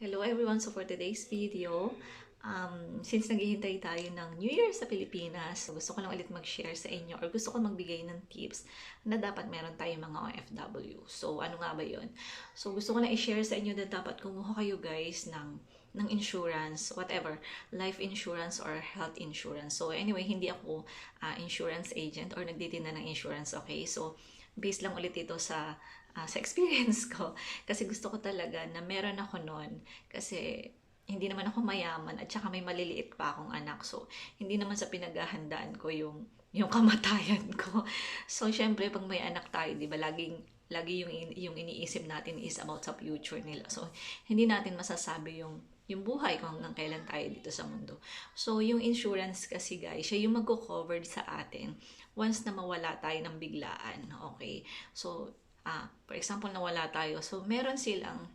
Hello everyone! So for today's video, um, since naghihintay tayo ng New Year sa Pilipinas, gusto ko lang ulit mag-share sa inyo or gusto ko magbigay ng tips na dapat meron tayong mga OFW. So ano nga ba yun? So gusto ko lang i-share sa inyo na dapat kumuha kayo guys ng ng insurance, whatever, life insurance or health insurance. So anyway, hindi ako ah, insurance agent or nagtitinda ng insurance, okay? So based lang ulit ito sa ah, sa experience ko kasi gusto ko talaga na meron ako noon kasi hindi naman ako mayaman at saka may maliliit pa akong anak so hindi naman sa pinaghahandaan ko yung yung kamatayan ko so syempre pag may anak tayo di ba laging lagi yung yung iniisip natin is about sa future nila so hindi natin masasabi yung yung buhay kung hanggang kailan tayo dito sa mundo. So, yung insurance kasi guys, siya yung magko-cover sa atin once na mawala tayo ng biglaan. Okay? So, ah, for example, nawala tayo. So, meron silang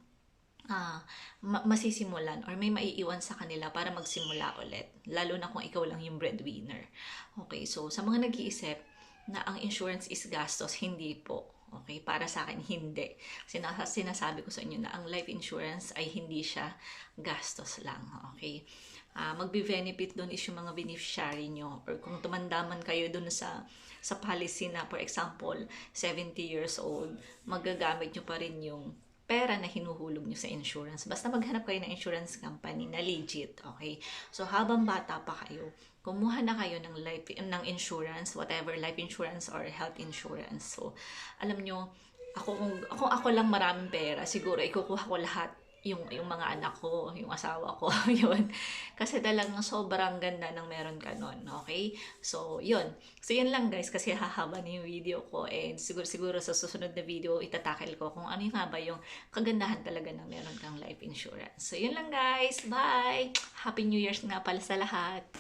ma- masisimulan or may maiiwan sa kanila para magsimula ulit. Lalo na kung ikaw lang yung breadwinner. Okay, so sa mga nag-iisip na ang insurance is gastos, hindi po. Okay, para sa akin, hindi. Sinas- sinasabi ko sa inyo na ang life insurance ay hindi siya gastos lang. Okay, Ah, magbe-benefit doon is yung mga beneficiary nyo or kung tumanda man kayo doon sa sa policy na for example 70 years old magagamit nyo pa rin yung pera na hinuhulog nyo sa insurance. Basta maghanap kayo ng insurance company na legit, okay? So, habang bata pa kayo, kumuha na kayo ng life ng insurance, whatever life insurance or health insurance. So, alam nyo, ako kung ako, lang maraming pera, siguro ikukuha ko lahat yung yung mga anak ko, yung asawa ko, yun. Kasi talagang sobrang ganda ng meron ka nun, okay? So, yun. So, yun lang guys, kasi hahaba na yung video ko and siguro siguro sa susunod na video itatakil ko kung ano yung nga ba yung kagandahan talaga ng meron kang life insurance. So, yun lang guys. Bye! Happy New Year's nga pala sa lahat!